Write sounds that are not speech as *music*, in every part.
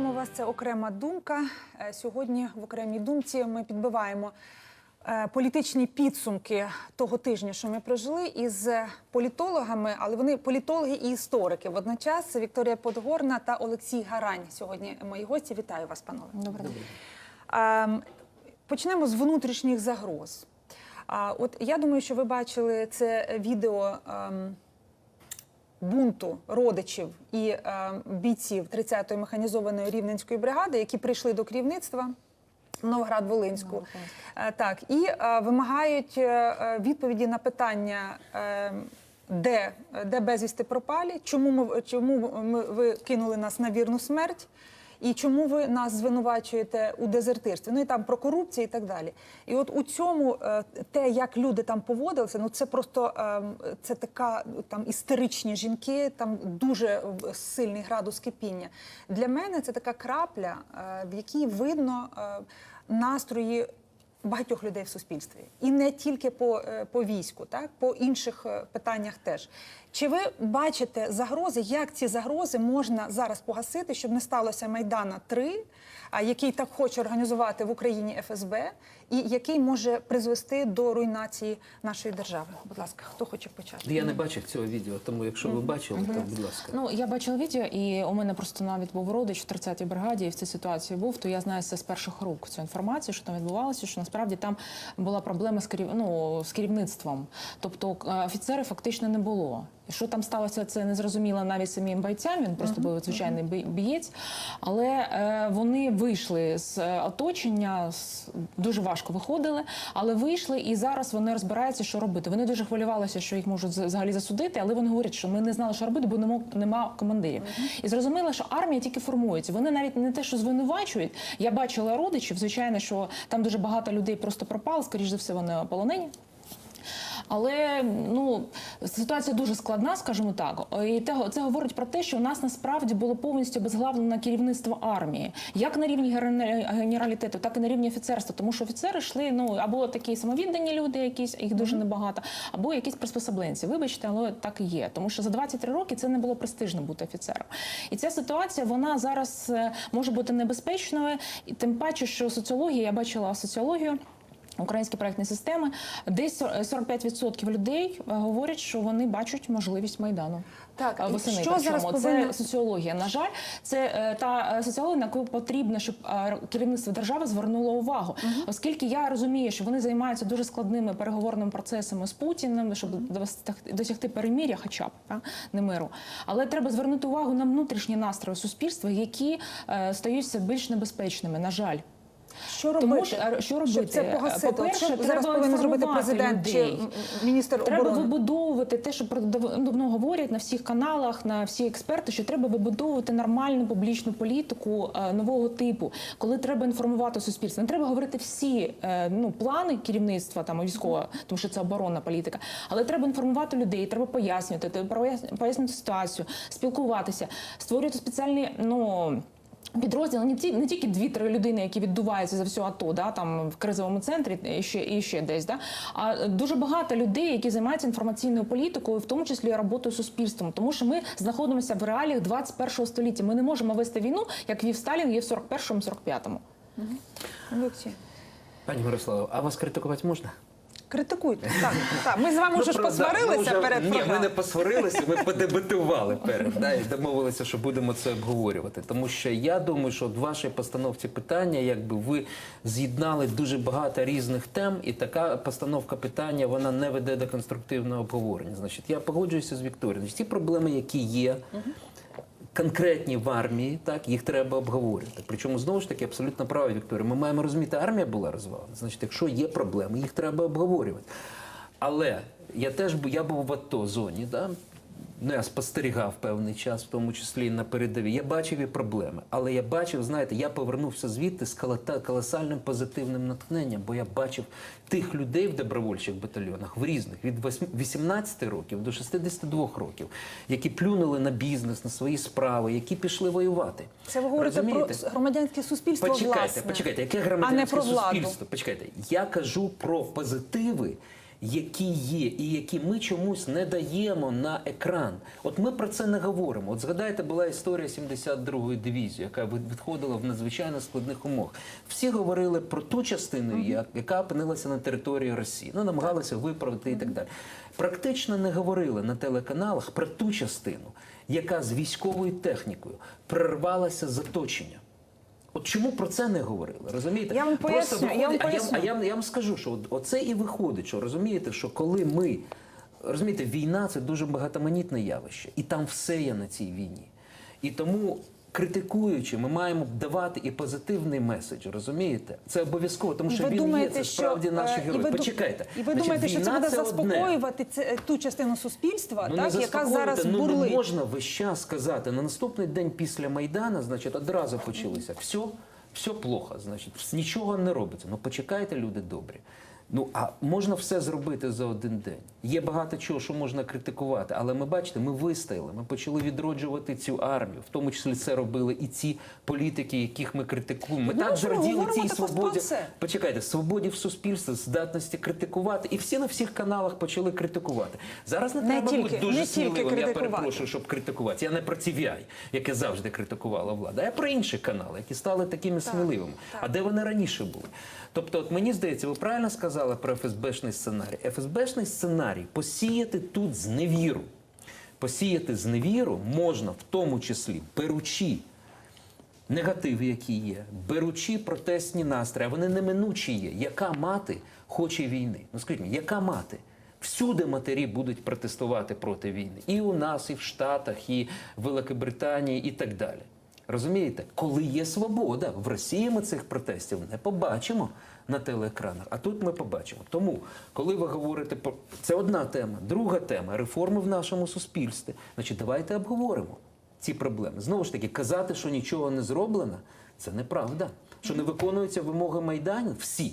Вітаємо вас. Це окрема думка. Е, Сьогодні в окремій думці ми підбиваємо е, політичні підсумки того тижня, що ми прожили із політологами, але вони політологи і історики. Водночас Вікторія Подгорна та Олексій Гарань. Сьогодні мої гості. Вітаю вас, панове. Добре. Ем, Почнемо з внутрішніх загроз. А от я думаю, що ви бачили це відео ем, бунту родичів і е, бійців 30-ї механізованої рівненської бригади, які прийшли до керівництва. в Новоград-Волинську. Е, Так, і е, вимагають е, е, відповіді на питання, е, де, де безвісти пропалі, чому, ми, чому ми, ви кинули нас на вірну смерть, і чому ви нас звинувачуєте у дезертирстві? Ну і там про корупцію і так далі. І от у цьому е, те, як люди там поводилися, ну це просто е, це така там істеричні жінки, там дуже сильний градус кипіння. Для мене це така крапля, е, в якій видно настрої. Багатьох людей в суспільстві, і не тільки по, по війську, так по інших питаннях теж. Чи ви бачите загрози, як ці загрози можна зараз погасити, щоб не сталося Майдана 3 а який так хоче організувати в Україні ФСБ, і який може призвести до руйнації нашої держави? Будь ласка, хто хоче почати? Я не бачив цього відео, тому якщо ви бачили, то будь ласка. Ну я бачила відео, і у мене просто навіть був родич в 30-й бригаді, і в цій ситуації був. То я знаю це з перших рук цю інформацію, що там відбувалося, що насправді там була проблема з керів... ну, з керівництвом. Тобто е, офіцерів фактично не було. Що там сталося, це не зрозуміло навіть самим бойцям. Він просто був звичайний бієць. Але е, вони вийшли з е, оточення, з- дуже важко виходили, але вийшли і зараз вони розбираються, що робити. Вони дуже хвилювалися, що їх можуть взагалі засудити, але вони говорять, що ми не знали, що робити, бо не мог- нема командирів. І зрозуміло, що армія тільки формується. Вони навіть не те, що звинувачують. Я бачила родичів. Звичайно, що там дуже багато людей просто пропало. Скоріш за все, вони полонені. Але ну ситуація дуже складна, скажімо так. І це говорить про те, що у нас насправді було повністю безглавлене керівництво армії, як на рівні генера- генералітету, так і на рівні офіцерства. Тому що офіцери йшли ну або такі самовіддані люди, якісь їх дуже небагато, або якісь приспособленці. Вибачте, але так і є. Тому що за 23 роки це не було престижно бути офіцером. І ця ситуація вона зараз е, може бути небезпечною, і тим паче, що соціологія, я бачила соціологію. Українські проектні системи, десь 45% людей е, говорять, що вони бачать можливість майдану. Так, Е, восени. що зараз це соціологія. На жаль, це е, та е, соціологія, на яку потрібно, щоб е, керівництво держави звернуло увагу, оскільки я розумію, що вони займаються дуже складними переговорними процесами з Путіним, щоб досяг- досягти перемір'я, хоча б та, не миру. Але треба звернути увагу на внутрішні настрої суспільства, які е, стають все більш небезпечними. На жаль. Що робити? Тому що, що робити? Щоб це погасити? По-перше, треба зараз повинен зробити президент чи людей. міністр Треба оборони? вибудовувати те, що давно говорять на всіх каналах, на всі експерти, що треба вибудовувати нормальну публічну політику е, нового типу, коли треба інформувати суспільство. Не треба говорити всі е, ну, плани керівництва там військового, тому що це оборонна політика. Але треба інформувати людей, треба пояснювати, треба пояс- пояснювати ситуацію, спілкуватися, створювати спеціальні ну. Підрозділи не ті не тільки дві-три людини, які віддуваються за всю АТО, да там в кризовому центрі і ще і ще десь, да а дуже багато людей, які займаються інформаційною політикою, в тому числі роботою з суспільством, тому що ми знаходимося в реаліях 21 століття. Ми не можемо вести війну, як вів Сталін є в 41-му, 45-му. Олексій. Пані Мирославо, а вас критикувати можна? Критикуйте. Так, так. Ми з вами вже ж Ну, посварилися вже- перед Ні, ми не посварилися, ми *laughs* подебатували перед да, і домовилися, що будемо це обговорювати. Тому що я думаю, що в вашій постановці питання, якби ви з'єднали дуже багато різних тем, і така постановка питання вона не веде до конструктивного обговорення. Значить, я погоджуюся з Вікторією. Ті проблеми, які є. Конкретні в армії, так їх треба обговорювати. Причому знову ж таки абсолютно права Вікторія. Ми маємо розуміти, армія була розвалена. Значить, якщо є проблеми, їх треба обговорювати. Але я теж я був в АТО зоні, да? Ну я спостерігав певний час, в тому числі і на передовій. Я бачив і проблеми. Але я бачив, знаєте, я повернувся звідти з колосальним позитивним натхненням, бо я бачив тих людей в добровольчих батальйонах в різних від восьм- 18 років до 62 років, які плюнули на бізнес, на свої справи, які пішли воювати. Це ви говорите Розумієте? про громадянське суспільство Почекайте, власне. почекайте, яке а не громадянське суспільство? Почекайте, я кажу про позитиви, які є, і які ми чомусь не даємо на екран. От ми про це не говоримо. От згадайте, була історія 72-ї дивізії, яка від- відходила в надзвичайно складних умовах. Всі говорили про ту частину, яка опинилася на території Росії. Ну, намагалися виправити і так далі. Практично не говорили на телеканалах про ту частину, яка з військовою технікою прорвалася з оточення. От чому про це не говорили? Розумієте? Я вам Просто виходить, я вам виходить- а я, а я, я вам скажу, що оце і виходить, що розумієте, що коли ми розумієте, війна це дуже багатоманітне явище, і там все є на цій війні. І тому. Критикуючи, ми маємо давати і позитивний меседж, розумієте? Це обов'язково, тому що ви він думаєте, є, це справді що, наші е, і герої. ви Почекайте. І ви Значить, думаєте, що це буде одне. заспокоювати це, ту частину суспільства, Ну, так, яка зараз ну, бурлить? не можна весь час сказати, на наступний день після Майдана, значить, одразу почалося. Все, все плохо, значить, нічого не робиться. Ну почекайте, люди добрі. Ну а можна все зробити за один день. Є багато чого, що можна критикувати, але ми бачите, ми вистояли. Ми почали відроджувати цю армію. В тому числі це робили і ці політики, яких ми критикуємо. Ми Ну, також ми раділи говоримо цій свободі. Почекайте, свободі в суспільстві, здатності критикувати, і всі на всіх каналах почали критикувати. Зараз не, Не треба тільки- бути дуже сміливим. Я перепрошую, щоб критикувати. Я не про TVI, яке завжди критикувала влада, а я про інші канали, які стали такими сміливими. А де вони раніше були? Тобто, от мені здається, ви правильно сказали про ФСБшний сценарій. ФСБшний сценарій посіяти тут зневіру. Посіяти зневіру можна в тому числі беручи негативи, які є, беручи протестні настрої, а вони неминучі є. Яка мати хоче війни? Ну скажіть мені, яка мати? Всюди матері будуть протестувати проти війни. І у нас, і в Штатах, і в Великобританії, і так далі. Розумієте, коли є свобода, в Росії ми цих протестів не побачимо на телеекранах, а тут ми побачимо. Тому, коли ви говорите про це одна тема, друга тема реформи в нашому суспільстві, значить, давайте обговоримо ці проблеми. Знову ж таки, казати, що нічого не зроблено, це неправда. Що не виконуються вимоги Майдану, всі.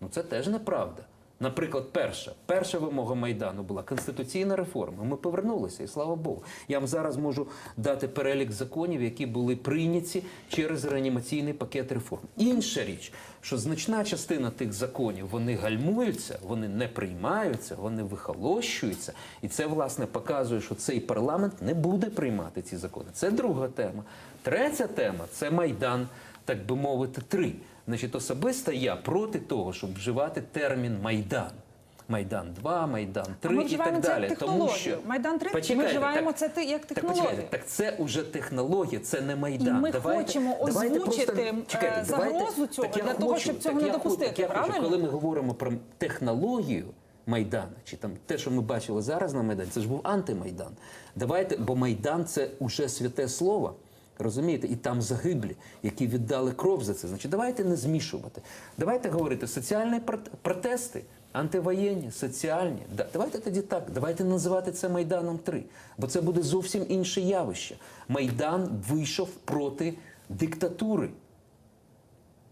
Ну це теж неправда. Наприклад, перша перша вимога майдану була конституційна реформа. Ми повернулися, і слава Богу. Я вам зараз можу дати перелік законів, які були прийняті через реанімаційний пакет реформ. Інша річ, що значна частина тих законів вони гальмуються, вони не приймаються, вони вихолощуються, і це власне показує, що цей парламент не буде приймати ці закони. Це друга тема. Третя тема це майдан, так би мовити, три. Значить, особисто я проти того, щоб вживати термін Майдан. Майдан 2, Майдан 3 ми і так далі. Тому що Майдан 3 ми Почекайте, вживаємо так- це як так, технологію. почекайте, так це уже технологія, це не Майдан. І ми давайте, хочемо давайте озвучити, просто- е, чекайте, загрозу цього так я для того, щоб цього так не допустити, так я хочу, коли ми говоримо про технологію Майдана, чи там те, що ми бачили зараз на Майдані, це ж був антимайдан. Давайте, бо Майдан це уже святе слово. Розумієте, і там загиблі, які віддали кров за це. Значить, давайте не змішувати. Давайте говорити соціальні протести, антивоєнні, соціальні. Давайте тоді так. Давайте називати це Майданом 3. Бо це буде зовсім інше явище. Майдан вийшов проти диктатури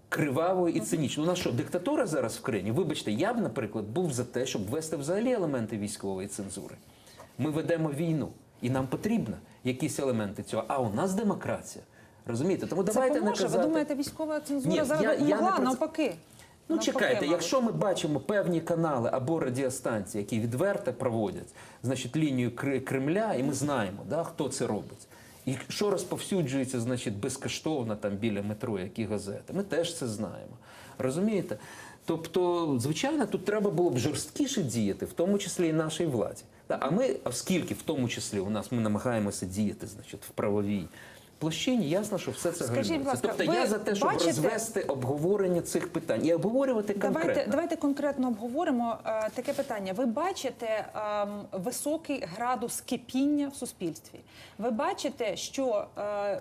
кривавою і цинічною. У нас що, диктатура зараз в країні? Вибачте, я б, наприклад, був за те, щоб ввести взагалі елементи військової цензури. Ми ведемо війну, і нам потрібно якісь елементи цього. А у нас демократія. Розумієте? Тому Це давайте поможе. не казати. Ви думаєте, військова цензура Ні, зараз я- я не Навпаки. Ну Навпаки, чекайте, якщо ми бачимо певні канали або радіостанції, які відверто проводять значить, лінію Кремля, і ми знаємо, да, хто це робить. І що розповсюджується, значить, безкоштовно там біля метро, які газети. Ми теж це знаємо. Розумієте? Тобто, звичайно, тут треба було б жорсткіше діяти, в тому числі і нашій владі. А ми, оскільки в тому числі у нас ми намагаємося діяти, значить, в правовій площині, ясно, що все це Скажіть, будь ласка, Тобто ви я за те, щоб бачите- розвести обговорення цих питань і обговорювати конкретно. Давайте, давайте конкретно обговоримо е, таке питання. Ви бачите ем, високий градус кипіння в суспільстві. Ви бачите, що е, м,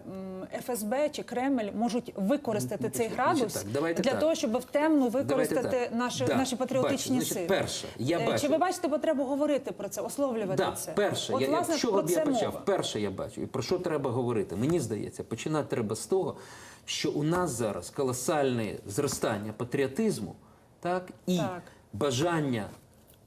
ФСБ чи Кремль можуть використати Ну, цей градус так, давайте для так. того, щоб в темну використати так. наші, Да, наші патріотичні бачу. Значить, сили. перше, я Е, бачу. Чи ви бачите потребу говорити про це, ословлювати Да, це? перше, От, я, власне, я, з чого про б я це почав? мова. Перше я бачу. І про що треба говорити? Мені здається, починати треба з того, що у нас зараз колосальне зростання патріотизму, так, і Так. бажання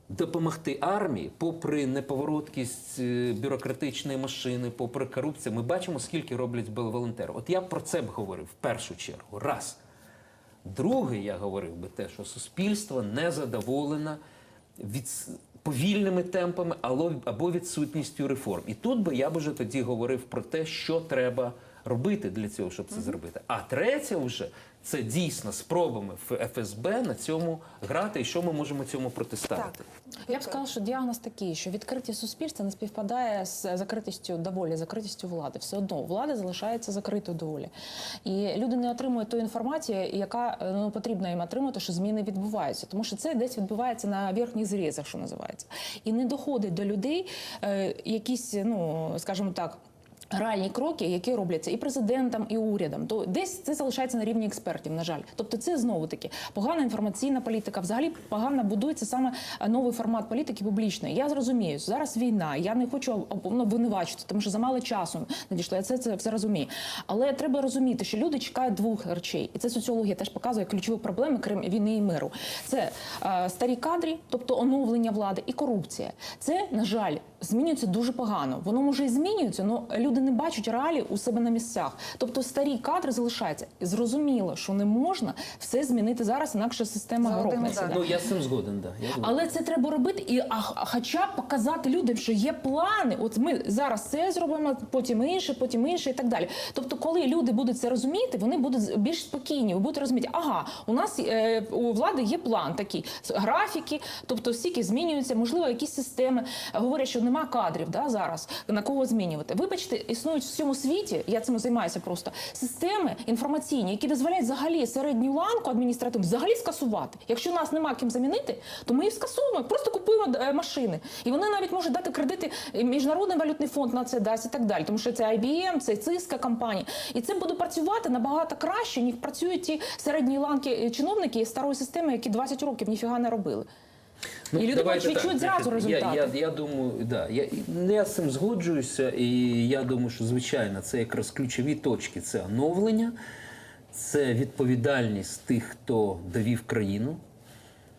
допомогти армії, попри неповороткість е, бюрократичної машини, попри корупцію, ми бачимо, скільки роблять волонтери. От я про це б говорив в першу чергу. Раз. Друге, я говорив би те, що суспільство не задоволене від повільними темпами або, відсутністю реформ. І тут би я б вже тоді говорив про те, що треба робити для цього, щоб це зробити. А третє вже це дійсно спробами ФСБ на цьому грати, і що ми можемо цьому протиставити. Я б сказала, що діагноз такий, що відкритість суспільства не співпадає з закритістю доволі, закритістю влади. Все одно влада залишається закритою доволі. І люди не отримують ту інформацію, яка е, ну, потрібно їм отримати, що зміни відбуваються. Тому що це десь відбувається на верхніх зрізах, що називається. І не доходить до людей е, якісь, ну скажімо так. Реальні кроки, які робляться і президентом, і урядом, то десь це залишається на рівні експертів. На жаль, тобто це знову таки погана інформаційна політика. Взагалі погано будується саме е, новий формат політики публічної. Я зрозумію, зараз війна. Я не хочу ну, винувачити, тому що замало часу надійшло. Я це, це все розумію. Але треба розуміти, що люди чекають двох речей, і це соціологія теж показує ключові проблеми крім війни і миру. Це е, старі кадри, тобто оновлення влади, і корупція. Це на жаль змінюється дуже погано. Воно може і змінюється, але люди не бачать реалії у себе на місцях. Тобто старі кадри залишаються. І зрозуміло, що не можна все змінити зараз, інакше система да. Ну я з цим згоден, да. Я. Але це треба робити, і а, хоча б показати людям, що є плани. От ми зараз це зробимо, потім інше, потім інше, і так далі. Тобто, коли люди будуть це розуміти, вони будуть більш спокійні. Ви будете розуміти, ага, у нас е, у влади є план такий графіки, тобто стільки змінюються, можливо, якісь системи говорять, що нема кадрів да, зараз на кого змінювати. Вибачте, існують в всьому світі. Я цим займаюся просто системи інформаційні, які дозволяють взагалі середню ланку адміністративну взагалі скасувати. Якщо нас нема ким замінити, то ми їх скасуємо, просто купуємо е, машини. І вони навіть можуть дати кредити е, міжнародний валютний фонд на це дасть і так далі. Тому що це IBM, це циска компанія. І це буде працювати набагато краще, ніж працюють ті середні ланки е, чиновники старої системи, які 20 років ніфіга не робили. І люди Ну, давайте відчують зразу результати. Я, я, я думаю, да, я, я з цим згоджуюся, і я думаю, що звичайно це якраз ключові точки: це оновлення, це відповідальність тих, хто довів країну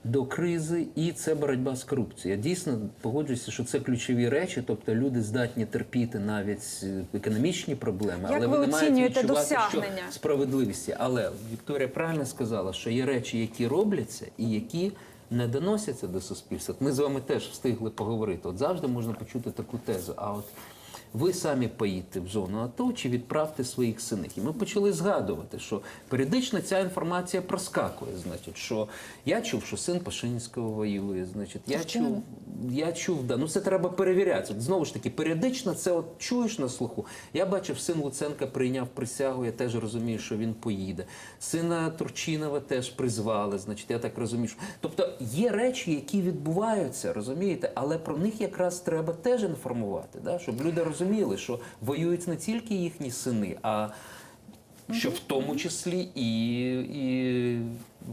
до кризи, і це боротьба з корупцією. Я дійсно погоджуюся, що це ключові речі, тобто люди здатні терпіти навіть е, економічні проблеми, Як але ви вони мають відчувати, що досягнення? справедливості. Але Вікторія правильно сказала, що є речі, які робляться, і які не доносяться до суспільства. Ми з вами теж встигли поговорити. От завжди можна почути таку тезу. А от ви самі поїдьте в зону АТО чи відправте своїх синих. І ми почали згадувати, що періодично ця інформація проскакує. Значить, що я чув, що син Пашинського воює. Значить, я чув, я чув, да. Ну це треба перевіряти. От, знову ж таки, періодично це от чуєш на слуху. Я бачив, син Луценка прийняв присягу, я теж розумію, що він поїде. Сина Турчинова теж призвали. Значить, я так розумію. що- Тобто є речі, які відбуваються, розумієте, але про них якраз треба теж інформувати, да? щоб люди розуміли, що воюють не тільки їхні сини, а що в тому числі і, і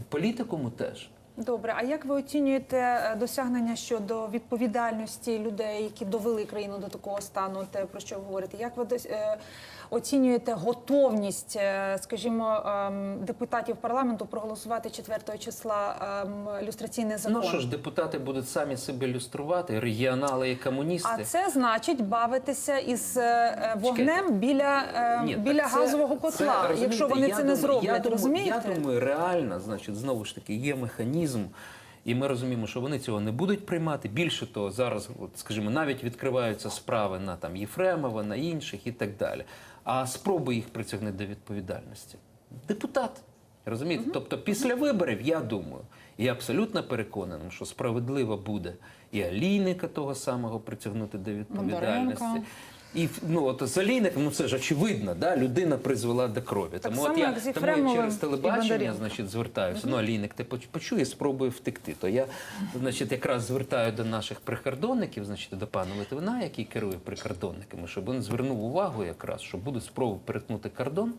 політикуму теж. Добре, а як ви оцінюєте е, досягнення щодо відповідальності людей, які довели країну до такого стану, те про що ви говорите? Як ви е, оцінюєте готовність, е, скажімо, ем, депутатів парламенту проголосувати 4 числа ем, люстраційний закон? Ну що ж, депутати будуть самі себе люструвати, регіонали і комуністи. А це значить бавитися із е, е, вогнем біля, е, Ні, біля це- газового котла, це, якщо вони я це не зроблять, я думаю, розумієте? Я думаю, реально, значить, знову ж таки, є механізм. І ми розуміємо, що вони цього не будуть приймати. Більше того, зараз, от, скажімо, навіть відкриваються справи на там Єфремова, на інших і так далі. А спроби їх притягнути до відповідальності. Депутат. Розумієте? Тобто, після виборів, я думаю, і я абсолютно переконаний, що справедливо буде і Алійника того самого притягнути до відповідальності. Бондаренка. І ну от з Олійником, ну це ж очевидно, да? людина призвела до крові. тому само, от я, як з тому я через телебачення, значить, звертаюся. Ну, Олійник, ти почує, спробує втекти. То я, значить, якраз звертаю до наших прикордонників, значить, до пана Литвина, який керує прикордонниками, щоб він звернув увагу якраз, що будуть спроби перетнути кордон.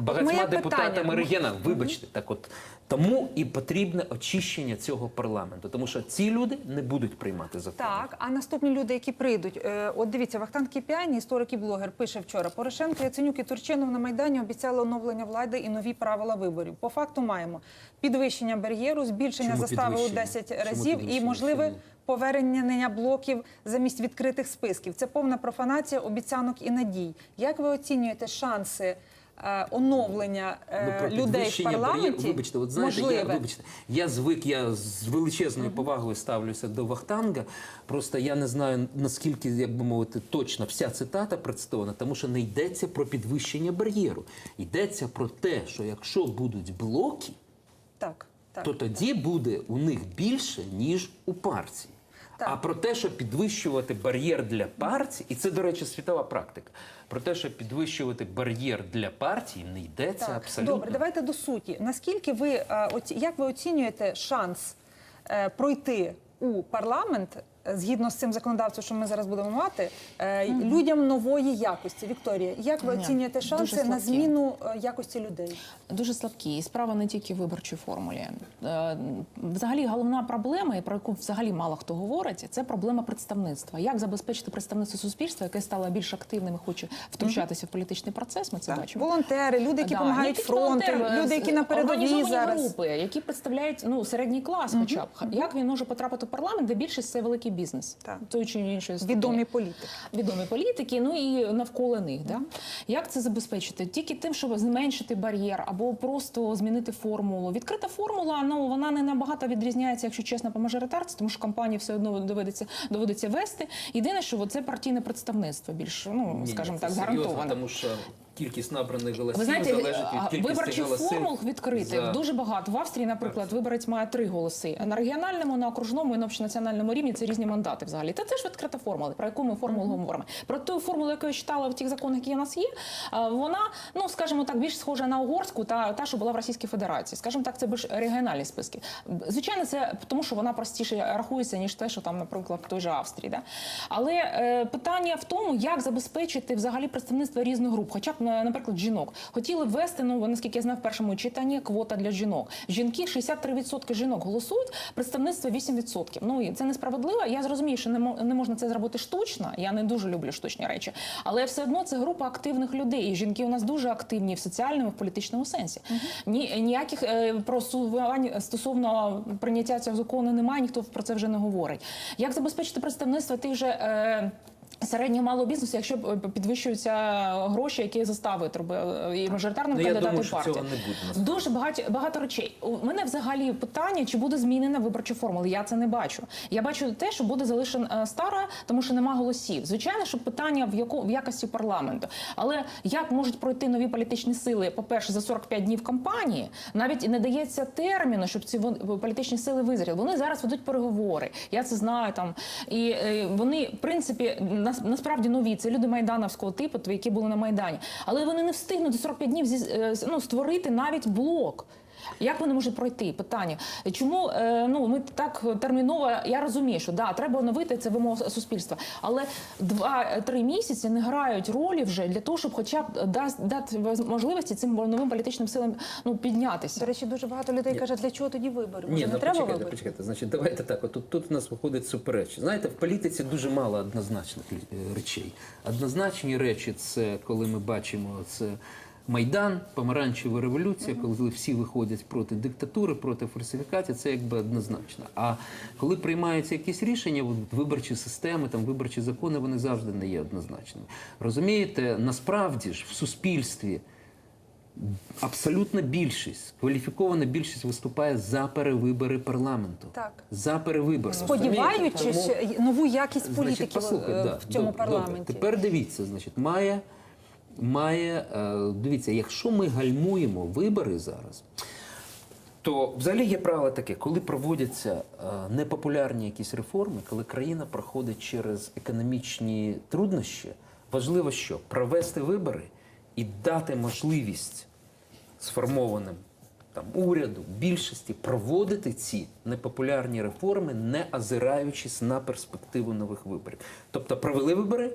Багатьма моє депутатами питання. регіоналів, вибачте, так от тому і потрібне очищення цього парламенту, тому що ці люди не будуть приймати закони. Так, а наступні люди, які прийдуть, Е, от дивіться, Вахтанг Кіпіані, історик і блогер, пише вчора: Порошенко, Яценюк і Турчинов на майдані обіцяли оновлення влади і нові правила виборів. По факту маємо підвищення бар'єру, збільшення Чому застави у підвищення? 10 разів і можливе повернення блоків замість відкритих списків. Це повна профанація обіцянок і надій. Як ви оцінюєте шанси? Е, оновлення е, Ну, людей в парламенті Вибачте, от знаєте, можливе. я, вибачте, я звик, я з величезною повагою ставлюся до Вахтанга. Просто я не знаю наскільки, як би мовити, точно вся цитата представлена, тому що не йдеться про підвищення бар'єру. Йдеться про те, що якщо будуть блоки, Так, так. то тоді буде у них більше, ніж у партії. Так. А про те, щоб підвищувати бар'єр для партії, і це, до речі, світова практика. Про те, щоб підвищувати бар'єр для партії, не йдеться Так, абсолютно. добре, давайте до суті. Наскільки ви е, як ви оцінюєте шанс е, пройти у парламент згідно з цим законодавством, що ми зараз будемо мати, е, людям нової якості? Вікторія, як ви оцінюєте шанси на зміну е, якості людей? Дуже слабкі. І справа не тільки в виборчій формулі. Е, Взагалі, головна проблема, про яку взагалі мало хто говорить, це проблема представництва. Як забезпечити представництво суспільства, яке стало більш активним і хоче втручатися в політичний процес? Ми це бачимо. Волонтери, люди, які допомагають які фронту, люди, які на передовій організовані зараз. групи, які представляють ну середній клас, хоча б як він може потрапити в парламент, де більшість це великий бізнес, Так. тої чи іншої ступені. Відомі політики. відомі політики, ну і навколо них. Да? Як це забезпечити? Тільки тим, щоб зменшити бар'єр або просто змінити формулу. Відкрита формула, ну вона не набагато відрізняється, якщо чесно, по мажоритарці, тому що кампанії все одно доведеться доводиться вести. Єдине, що це партійне представництво більш, ну скажімо так, серйозно, гарантоване. Тому що кількість набраних голосів Ви знаєте, залежить від кількості виборчих голосів. формул відкритих за- дуже багато. В Австрії, наприклад, виборець має три голоси. На регіональному, на окружному і на общенаціональному рівні це різні мандати взагалі. Та це ж відкрита формула. Про яку ми формулу говоримо? Про ту формулу, яку я читала в тих законах, які у нас є, вона, ну скажімо так, більш схожа на угорську та та, що була в Російській Федерації. Скажімо так, це більш регіональні списки. Звичайно, це тому, що вона простіше рахується ніж те, що там, наприклад, в той же Австрії. Да? Але е, питання в тому, як забезпечити взагалі представництво різних груп, хоча б на- наприклад жінок. Хотіли ввести, ну наскільки я знаю, в першому читанні квота для жінок. Жінки 63% жінок голосують, представництво 8%. Ну і це несправедливо. Я зрозумію, що не можна це зробити штучно. Я не дуже люблю штучні речі, але все одно це група активних людей. І жінки у нас дуже активні в соціальному, в політичному сенсі. Ні, ніяких е, просувань стосовно прийняття цього закону немає. Ніхто про це вже не говорить. Як забезпечити представництво тих же. Е, Середнього малого бізнесу, якщо е, підвищуються гроші, які застави треба і мажоритарним Ну, я кандидатом думаю, партії. цього не буде. Дуже багато багато речей. У мене взагалі питання, чи буде змінена виборча формула. Я це не бачу. Я бачу те, що буде залишена е, стара, тому що нема голосів. Звичайно, що питання в яку в якості парламенту. Але як можуть пройти нові політичні сили? По перше, за 45 днів кампанії навіть не дається терміну, щоб ці політичні сили визріли. Вони зараз ведуть переговори. Я це знаю там. І е, вони, в принципі, нас- насправді нові. Це люди майдановського типу, які були на майдані. Але вони не встигнуть за 45 днів е, ну, створити навіть блок. Як вони можуть пройти? Питання. Чому е, ну ми так терміново? Я розумію, що да, треба оновити це вимога суспільства, але два-три місяці не грають ролі вже для того, щоб хоча б дасть дати можливості цим новим політичним силам ну піднятися. До речі, дуже багато людей кажуть, для чого тоді вибори? Може, Ні, не ну треба почекайте, вибори? почекайте. Значить, давайте так. От тут, тут у нас виходить суперечі. Знаєте, в політиці дуже мало однозначних е, речей. Однозначні речі це коли ми бачимо це. Майдан, помаранчева революція, коли всі виходять проти диктатури, проти фальсифікації, це якби однозначно. А коли приймаються якісь рішення, виборчі системи, там виборчі закони, вони завжди не є однозначними. Розумієте, насправді ж в суспільстві абсолютна більшість, кваліфікована більшість виступає за перевибори парламенту. Так. За перевибори. Сподіваючись Розумієте? е, нову якість Тому, значить, послухай, е, да, в цьому добре, парламенті. Добре. Тепер дивіться, значить, має, має е, дивіться, якщо ми гальмуємо вибори зараз. То взагалі є правило таке, коли проводяться е, непопулярні якісь реформи, коли країна проходить через економічні труднощі, важливо що провести вибори і дати можливість сформованим там уряду, більшості проводити ці непопулярні реформи, не озираючись на перспективу нових виборів. Тобто провели вибори,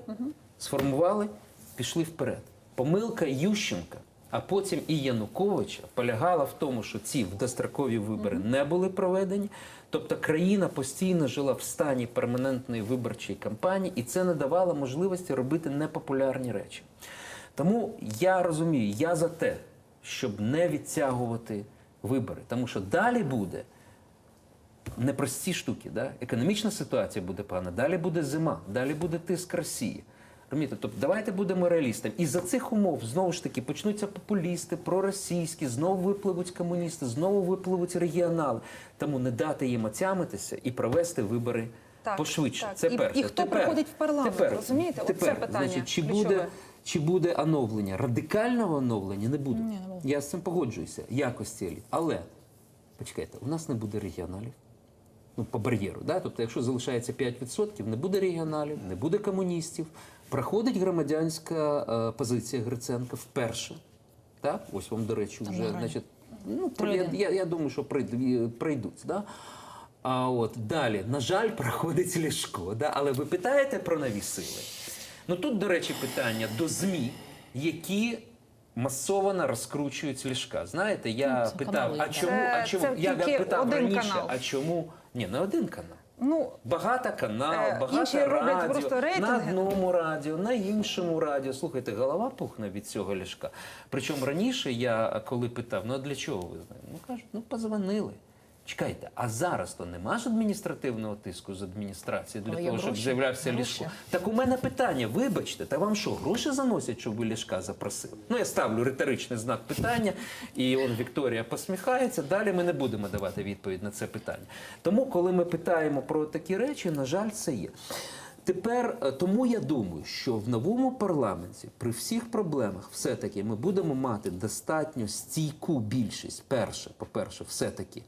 сформували, пішли вперед. Помилка Ющенка, а потім і Януковича полягала в тому, що ці дострокові вибори не були проведені. Тобто країна постійно жила в стані перманентної виборчої кампанії, і це не давало можливості робити непопулярні речі. Тому я розумію, я за те, щоб не відтягувати вибори, тому що далі буде непрості штуки. Да? Економічна ситуація буде погана, далі буде зима, далі буде тиск Росії. Розумієте? Тобто давайте будемо реалістами. І за цих умов знову ж таки почнуться популісти, проросійські, знову випливуть комуністи, знову випливуть регіонали. Тому не дати їм отямитися і провести вибори Так, пошвидше. так. Це І- перше. і хто приходить в парламент, розумієте? От це тепер, питання Значить, чи ключове. буде, чи буде оновлення? Радикального оновлення не буде. Ні, не буде. Я з цим погоджуюся, якості еліт. Але почекайте, у нас не буде регіоналів. Ну, по бар'єру. Да? Тобто, якщо залишається 5%, не буде регіоналів, не буде комуністів. Проходить громадянська е, позиція Гриценка вперше. Так? Ось вам, до речі, Там вже значить, ну, я, я, я думаю, що прийд- прийдуть. Да? А от далі, на жаль, *laughs* проходить Ляшко. Да? Але ви питаєте про нові сили? Ну тут, до речі, питання до ЗМІ, які масово розкручують Ляшка. Знаєте, я Ну, це питав, канали а чому, Це- а чому це я питав раніше, канал. а чому ні, не один канал. Ну, Багато канал, Е, багато інші роблять радіо, просто на одному радіо, на іншому радіо. Слухайте, голова пухне від цього ляшка. Причому раніше я коли питав, ну а для чого ви знаєте? Ну кажуть, ну позвонили. Чекайте, а зараз то нема ж адміністративного тиску з адміністрації для Але є того, щоб гроші. з'являвся Гроші. Ляшко? Так у мене питання, вибачте, та вам що, гроші заносять, щоб ви Ляшка запросили? Ну, я ставлю риторичний знак питання, і он Вікторія посміхається. Далі ми не будемо давати відповідь на це питання. Тому, коли ми питаємо про такі речі, на жаль, це є. Тепер е, тому я думаю, що в новому парламенті при всіх проблемах все-таки ми будемо мати достатньо стійку більшість. Перше, по-перше, все-таки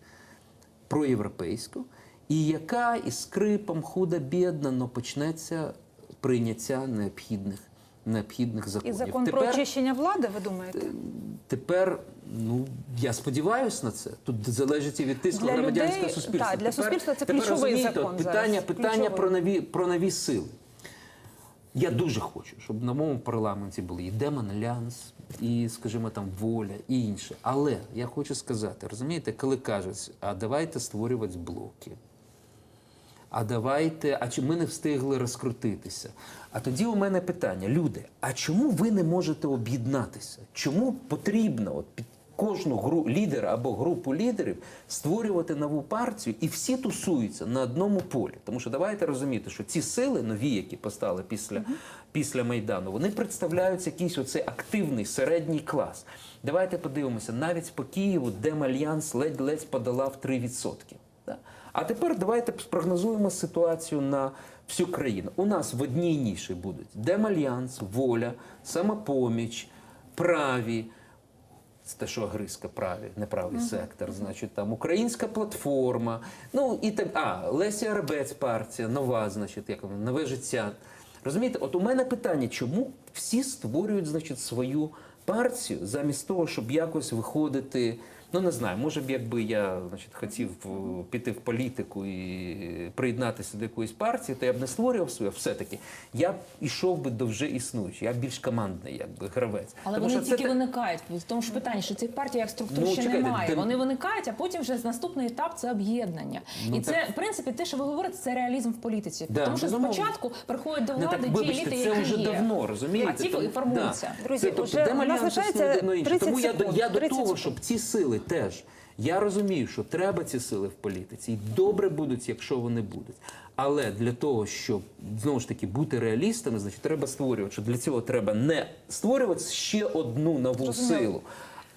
проєвропейську, і яка із скрипом худа бідна, но почнеться прийняття необхідних, необхідних і закон закон про очищення влади, ви думаєте? Тепер, ну я сподіваюся на це. Тут залежить і від тиску Для громадянського людей, суспільства. так, для суспільства це ключовий закон от Питання, зараз, питання ключовий. про нові про нові сили. Я дуже хочу, щоб в новому парламенті були і Демон Альянс, і, скажімо, там воля, і інше. Але я хочу сказати, розумієте, коли кажуть, а давайте створювати блоки. А давайте, а чи ми не встигли розкрутитися? А тоді у мене питання: люди, а чому ви не можете об'єднатися? Чому потрібно от під кожну гру лідера або групу лідерів створювати нову партію і всі тусуються на одному полі? Тому що давайте розуміти, що ці сили нові, які постали після, після Майдану, вони представляють якийсь оцей активний середній клас. Давайте подивимося, навіть по Києву Демальянс ледь-ледь подолав 3%. Да? А тепер давайте спрогнозуємо ситуацію на всю країну. У нас в одній ніші будуть Демальянс, Воля, Самопоміч, Праві. Це те, що Агриська праві, неправий сектор, значить там українська платформа. Ну і так, а Леся Арбець партія, нова, значить, як вона, нове життя. Розумієте, от у мене питання, чому всі створюють, значить, свою партію замість того, щоб якось виходити. Ну не знаю, може б якби я значить, хотів е, піти в політику і приєднатися до якоїсь партії, то я б не створював свою, все-таки я б ішов би до вже існуючих, я більш командний, якби гравець. Але Тому вони тільки те- виникають. В тому ж питанні, що цих партій як структур Ну, ще чекайте, немає. де- Вони виникають, а потім вже наступний етап це об'єднання. Ну, І це, в принципі, те, що ви говорите, це реалізм в політиці. Да, тому що безумовно. спочатку приходять до влади так, ті еліти, це вже давно, розумієте? А ті формуються. Да. Друзі, Це, тобто, уже у нас лишається існує одно 30 Тому я до того, щоб ці сили теж. Я розумію, що треба ці сили в політиці, і добре будуть, якщо вони будуть. Але для того, щоб знову ж таки бути реалістами, значить, треба створювати. Що для цього треба не створювати ще одну нову Розуміло. силу,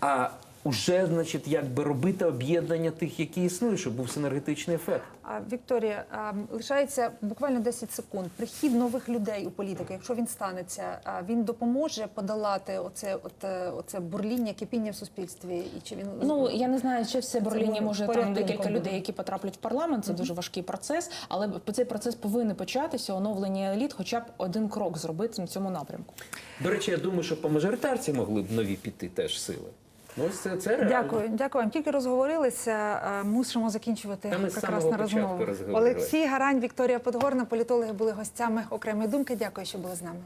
а вже, значить, якби робити об'єднання тих, які існують, щоб був синергетичний ефект. А, Вікторія, а, лишається буквально 10 секунд. Прихід нових людей у політику, якщо він станеться, а, він допоможе подолати оце, от, е, оце бурління, кипіння в суспільстві? І чи він Ну я не знаю, чи все Берліні може може там декілька людей, які потраплять в парламент. Це дуже важкий процес, але цей процес повинен початися. Оновлення еліт, хоча б один крок зробити на цьому напрямку. До речі, я думаю, що по мажоритарці могли б нові піти теж сили. Ну, ось це, це реально. Дякую, дякую вам. Тільки розговорилися. а, Мусимо закінчувати Та ми з прекрасну самого початку розмову. розговорились. Олексій Гарань, Вікторія Подгорна, політологи були гостями окремої думки. Дякую, що були з нами.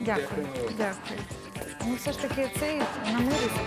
Дякую. Дякую. Дякую. Ну, все ж таки, цей намирився.